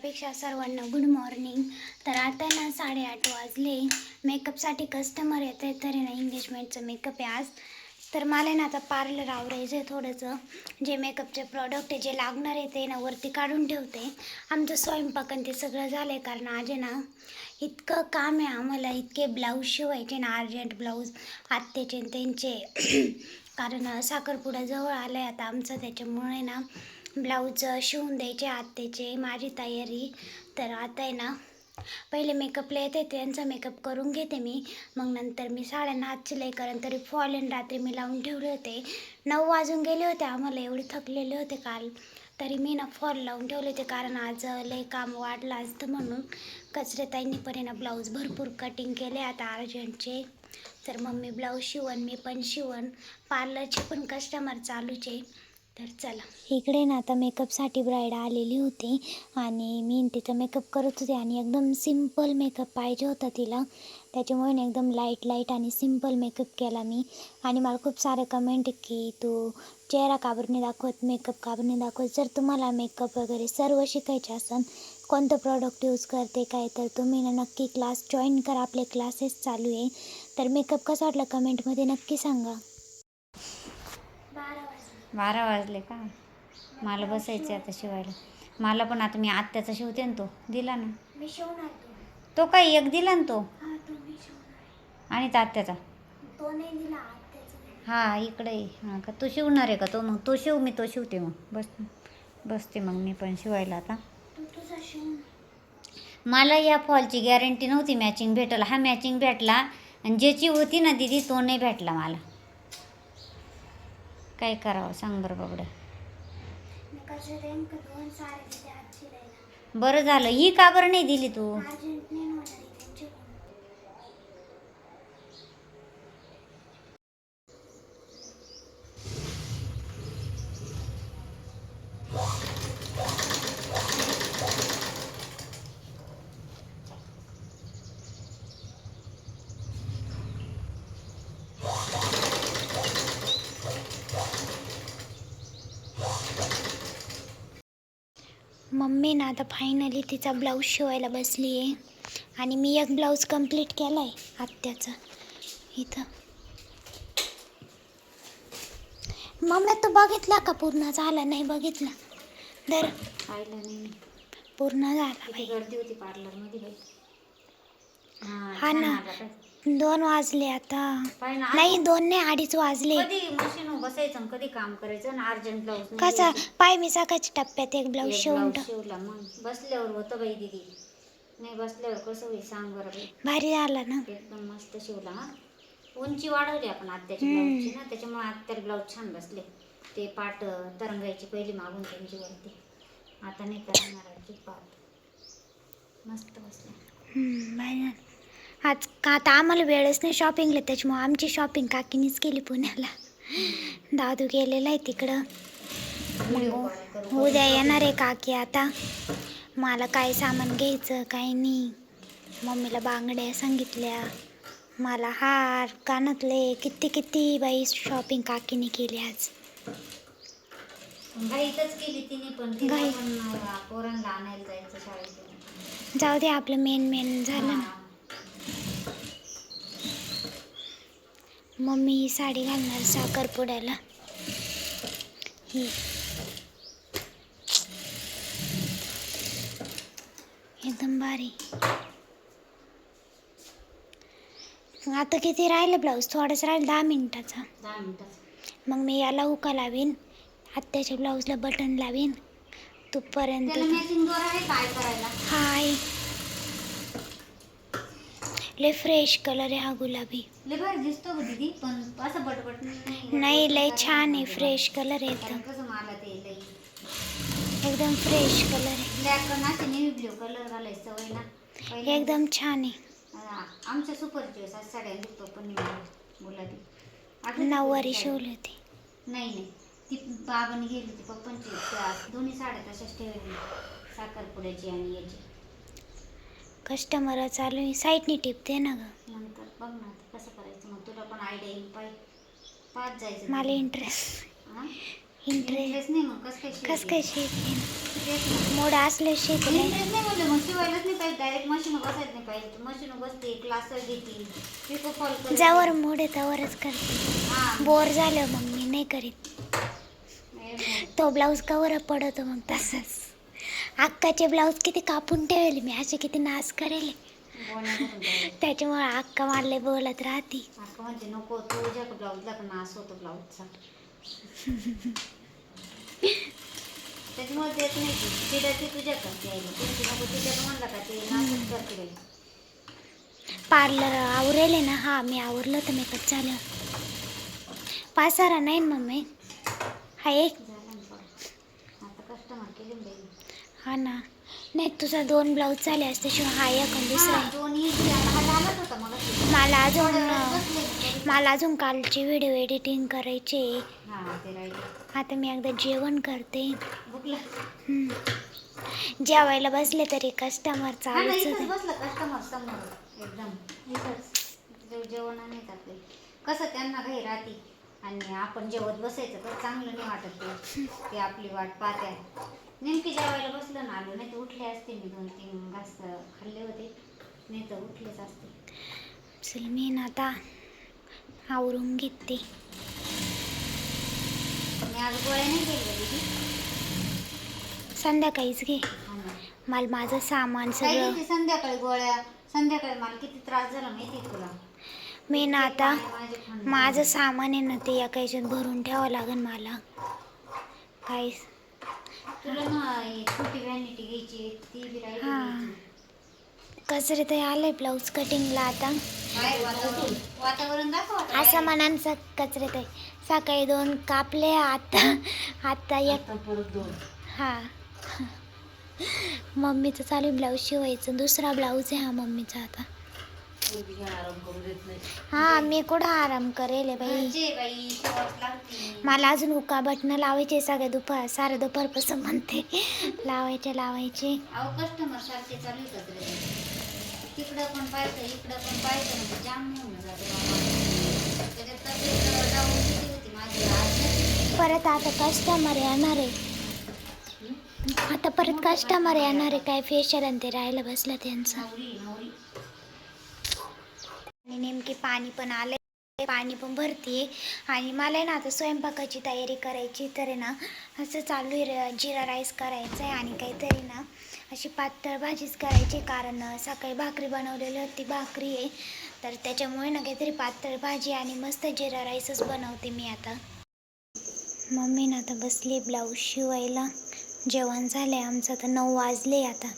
त्यापेक्षा सर्वांना good morning तर आता ना साडेआठ वाजले. मेकअपसाठी कस्टमर येत आहे तरी ना एंगेजमेंटचं मेकअप आहे आज. तर मला ना आता पार्लर आवरायचं आहे थोडंसं. जे मेकअपचे प्रॉडक्ट आहे जे लागणार आहे ते ना वरती काढून ठेवते. आमचं स्वयंपाक आणि ते सगळं झालं आहे कारण आज आहे ना इतकं काम आहे आम्हाला. इतके ब्लाऊज शिवायचे ना अर्जंट ब्लाऊज आत्तेचे त्यांचे. कारण साखरपुडा जवळ आलं आहे आता आमचं. त्याच्यामुळे ना ब्लाऊज शिवून द्यायचे आत्याचे माझी तयारी. तर आता आहे ना पहिले मेकअपला येते त्यांचा मेकअप करून घेते मी. मग नंतर मी साड्यांना हात शिलाई करेन. तरी फॉल अँड रात्री मी लावून ठेवले होते. नऊ वाजून गेले होते आम्हाला एवढे थकलेले होते काल. तरी मी ना फॉल लावून ठेवले होते कारण आज लय काम वाढलं असतं म्हणून. कचरेताईंनी पण आहे ना ब्लाऊज भरपूर कटिंग केले आता अर्जंटचे. तर मम्मी ब्लाऊज शिवण मी पण शिवण. पार्लरचे पण कस्टमर चालूचे. आहे तर चला. इकडे ना आता मेकअपसाठी ब्राईड आलेली होती आणि मी तिचा मेकअप करत होते आणि एकदम सिंपल मेकअप पाहिजे होता तिला. त्याच्यामुळे ना एकदम लाइट लाइट आणि सिंपल मेकअप केला मी. आणि मला खूप सारे कमेंट की तू चेहरा काबरने दाखवत मेकअप काबरने दाखवत? जर तुम्हाला मेकअप वगैरे सर्व शिकायचे असेल कोणतं प्रॉडक्ट यूज करते काय तर तुम्ही ना नक्की क्लास जॉईन करा. आपले क्लासेस चालू आहे. तर मेकअप कसा वाटला कमेंटमध्ये नक्की सांगा. बारा वाजले का? मला बसायचे आता शिवायला. मला पण आता मी आत्याचा शिवते ना तो दिला ना. मी शिवणार तो काय एक दिला ना तो? हा आणि तात्याचा तो नाही दिला हा इकडे. हा का तू शिवणार आहे का तो? मग तो शिव मी तो शिवते मग. बस बसते मग मी पण शिवायला आता. मला या फॉलची गॅरंटी नव्हती मॅचिंग भेटला. हा मॅचिंग भेटला आणि ज्याची होती ना दिदी तो नाही भेटला मला. काय करावं? सांग बरं बाबड्या. शिरायला बरं झालं. ही का बरं नाही दिली तू? मम्मी ना आता फायनली तिचा ब्लाऊज शिवायला बसली आहे आणि मी एक ब्लाऊज कंप्लीट केला आहे आत्याचा. इथं. मम्मी तू बघितला का? पूर्ण झाला नाही बघितला? तर पाहिलं नाही मी. पूर्ण झाला किती बाई. गर्दी होती पार्लरमध्ये बाई. हा, हा ना. दोन वाजले आता. नाही दोन नाही अडीच वाजले. कधी? बसायचं आणि कधी काम करायचं ना अर्जंट ब्लाऊज कसा? पाय मी सकाळच्या टप्प्यात एक ब्लाऊज शिवून टाक. शिवला मग. बसल्यावर होतं बाई दिदी. नाही बसल्यावर कसं होईल सांग बरं बाई. भारी झाला ना. एकदम मस्त शिवला हा. उंची वाढवली आपण आत्याची हम्म. ब्लाऊजची ना त्याच्यामुळे आत्याला ब्लाऊज छान बसले. ते पाट अं, तरंगायची पहिली मागून त्यांची वरती आता नाही करणार पाट. मस्त बसले. हम्म, भारी झालं. आज का आता आम्हाला वेळच नाही शॉपिंगला त्याच्यामुळे आमची शॉपिंग काकीनीच केली पुण्याला. दादू गेलेला आहे तिकडं. उद्या येणार आहे काकी आता. मला काय सामान घ्यायचं काही नाही. मम्मीला बांगड्या सांगितल्या. मला हार कानातले किती किती बाई शॉपिंग काकीने केली आज. घाईतच केली तिने पण तिला घाई. पण अं, पोरांना आणायला जायचं शाळेतून. जाऊ दे आपलं मेन मेन झालं ना. हा. मम्मी ही साडी घालणार साखरपुड्याला ही. एकदम भारी. आता किती राहिलं ब्लाऊज थोडंच राहिलं दहा मिनिटाचा. मग मी याला उका लावीन आत्याच्या ब्लाऊजला बटन लावीन. तोपर्यंत हाय. लय फ्रेश कलर आहे हा गुलाबी. लय भारी दिसतो गं दीदी पण असं बटबट नाही नाही. लय छान आहे फ्रेश कलर आहे कारण एकदम. कसं मला ते लई एकदम फ्रेश कलर आहे. ब्लॅक असे नेव्ही ब्ल्यू कलर घालायची सवय ना. पहिले एकदम छान आहे. हा, आमच्या सुपरचे साड्या दिसतो पण नाही गुलाबी. आता नऊवारी ती शिवली होती. नाही नाही. ती बाबाने गेली होती पप्पांची. त्या दोन्ही साड्या तशाच ठेवली साखरपुड्याची आणि याची. कस्टमर चालू आहे साईडनी टिपते ना ग. नंतर बघ ना आता कसं करायचं. मग तुला पण आयडिया येईल. पाय पाच जायचं. मला इंटरेस्ट हा? इंटरेस्ट इंटरेस्ट नाही मग कसं काय कस ना. मोड असले शिकले इंटरेस्ट नाही म्हणलं मग शिवायलाच नाही पाहिजे. डायरेक्ट मशीन बसायच नाही पाहिजे. मशीन बसते क्लास घेते. पिको फॉल करते. जवळ मोड आहे तवरच करते. हा. बोर झालं मग मी नाही करीत. नाही मग. तो ब्लाऊज कवर पडतो मग तसंच. अक्काचे ब्लाऊज किती कापून ठेवले मी असे किती नाश करेल. त्याच्यामुळे अक्का मारले बोलत राहते. अक्का म्हणते नको तुझ्या ब्लाऊजला नास होतो ब्लाऊजचा. त्याच्यामुळे देत नाही ती. तुझ्या करते यायला तुमची नको तिच्या म्हणला का ते करते पार्लर आवरेले ना हा मी आवरलं तर मेकअप झालं पासारा नाही मम्मी? हा एक झालं ना थोडं. आता कस्टमर केले ना बाई हा ना नाही तुझा दोन ब्लाऊज झाले असते शिवाय हा एक आणि दुसरा हा, आहे. दोन्ही जे आता हा झालाच होता मगाशी. मला अजून थोड्या वेळात बसले. मला अजून कालची व्हिडिओ एडिटिंग करायची आहे. हा ते राहिले आता मी एकदा जेवण करते हम्म. जेवायला बसले तरी कस्टमर हा ना चालूच इथंच होते बसलं कस्टमर समोर एकदम इथंच जेवण आपले कसं त्यांना काही राहते आणि आपण जेवत बसायचं तर चांगलं नाही वाटत ते. ते आपली वाट पाहत्या नेमकी जेवायला बसलं ना आलो नाही तर उठले असते मी दोन तीन घास खाल्ले होते. नाही तर उठलेच असते. चल मी ना आता आवरून घेते. मी आज गोळ्या नाही केल्या दीदी? संध्याकाळीच घे. हा. ना. मला माझं सामान काय सगळं घेते संध्याकाळी गोळ्या? संध्याकाळी मला किती त्रास झाला माहिती आहे तुला? मी ना आता माझे सामान आहे ना ते एका ह्याच्यात भरून ठेवावं लागेल मला. काय तुला ना ही छोटी व्हॅनिटी घ्यायची आहे, ती बी राहिली हा. घ्यायची. कचरे तर आले ब्लाऊज कटिंगला आता. काय वातावरण? वातावरण दाखव आता. असं म्हणांचं कचरे ते. सकाळी दोन कापले आता आता एक हा. मम्मीचं चालू आहे ब्लाऊज शिवायचं. दुसरा ब्लाऊज आहे हा मम्मीचा आता. हा मी कुठं आराम करेल बाई? लागते. मला अजून उका बटणं लावायचे सगळे दुपार सारं दुपारपासून म्हणते. लावायचे लावायचे. अहो कस्टमर सारखे चालू येतात रे तिकडं पण पाहायचं इकडं पण पाहायचं म्हणजे जाम होऊन जाते. परत आता कस्टमर येणार आहे. आता परत कस्टमर येणार आहे काय फेशियल आणि ते राहायला बसलं त्यांचं. आणि नेमके पाणी पण आले पाणी पण भरते आणि मला आहे ना आता स्वयंपाकाची तयारी करायची तर आहे ना असं चालू आहे जिरा राईस करायचं आहे आणि काहीतरी ना अशी पातळ भाजीच करायची कारण सकाळी भाकरी बनवलेली होती भाकरी आहे. तर त्याच्यामुळे ना काहीतरी पातळ भाजी आणि मस्त जिरा राईसच बनवते मी आता. मम्मी ना आता बसली ब्लाऊज शिवायला. जेवण झालं आहे आमचं तर नऊ वाजले आता.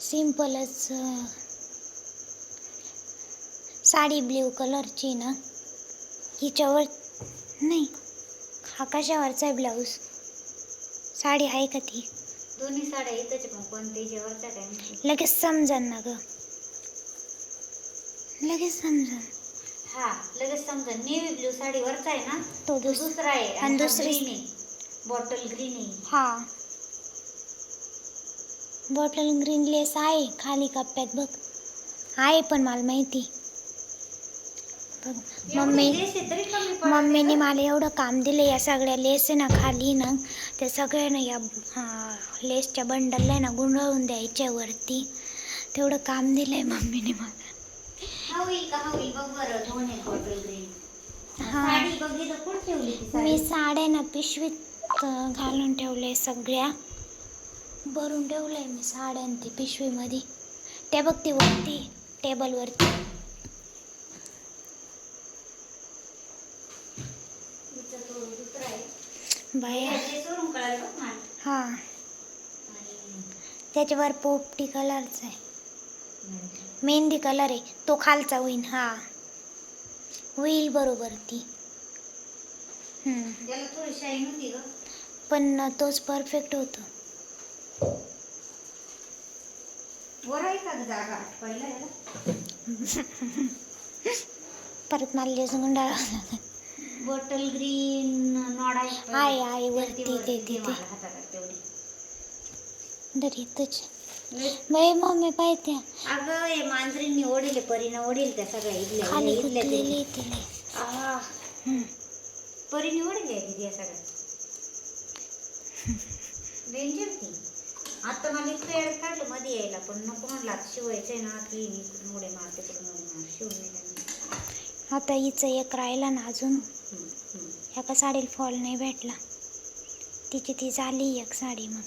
सिम्पलच साडी ब्ल्यू कलरची ना हिच्यावर नाही हा कशावरचा आहे ब्लाऊज. साडी आहे का ती? दोन्ही साड्या येतच पण कोणते जेवरचा टाइम लगेच समजन ना ग. लगेच समजन. हा लगेच समजा नेव्ही ब्ल्यू साडी वरचा आहे ना तो तो दुस दुसरा आहे आणि दुसरी- ग्रीन बॉटल ग्रीन आहे. हा. बॉटल ग्रीन लेस आहे खाली कप्प्यात बघ. आहे पण मला माहिती. मम्मी मम्मीने? मला एवढं काम दिलं या सगळ्या लेस ना खाली ना त्या सगळ्या ना या हा, लेसच्या बंडलला ना गुंडळून द्यायच्या वरती. तेवढं काम दिलंय मम्मीने मला. मी साडी साड्या ना पिशवीत घालून ठेवले सगळ्या. भरून ठेवलंय मी साड्या ती पिशवीमध्ये. ते बघ ती वरती टेबलवरती इथं तो दुसरा आहे बाया हा. त्याच्यावर पोपटी कलरचा आहे. मेहंदी कलर आहे. तो खालचा होईन हा. होईल बरोबर ती. पण तोच परफेक्ट होतो. परत मला गुंडाळा बॉटल ग्रीन नॉड आहे आहे वरती ते ते दर येतच बाई मम्मी पाहते अगं हे मांजरींनी ओढील परीनं ओढील त्या सगळ्या. इथल्या खाली इथल्या कुठलेली ते आ, हम्म. परीने ओढील आहे दिदी या सगळ्या? डेंजर ती. आता मला पेड याड काढलं मध्ये यायला पण नको म्हणला. आता शिवायचंय ना की इकडून उडे मारते तिकडून उडे मार शिवून आता हिचं एक राहिला ना अजून. एका साडीला फॉल नाही भेटला. तिची ती झाली एक साडी मग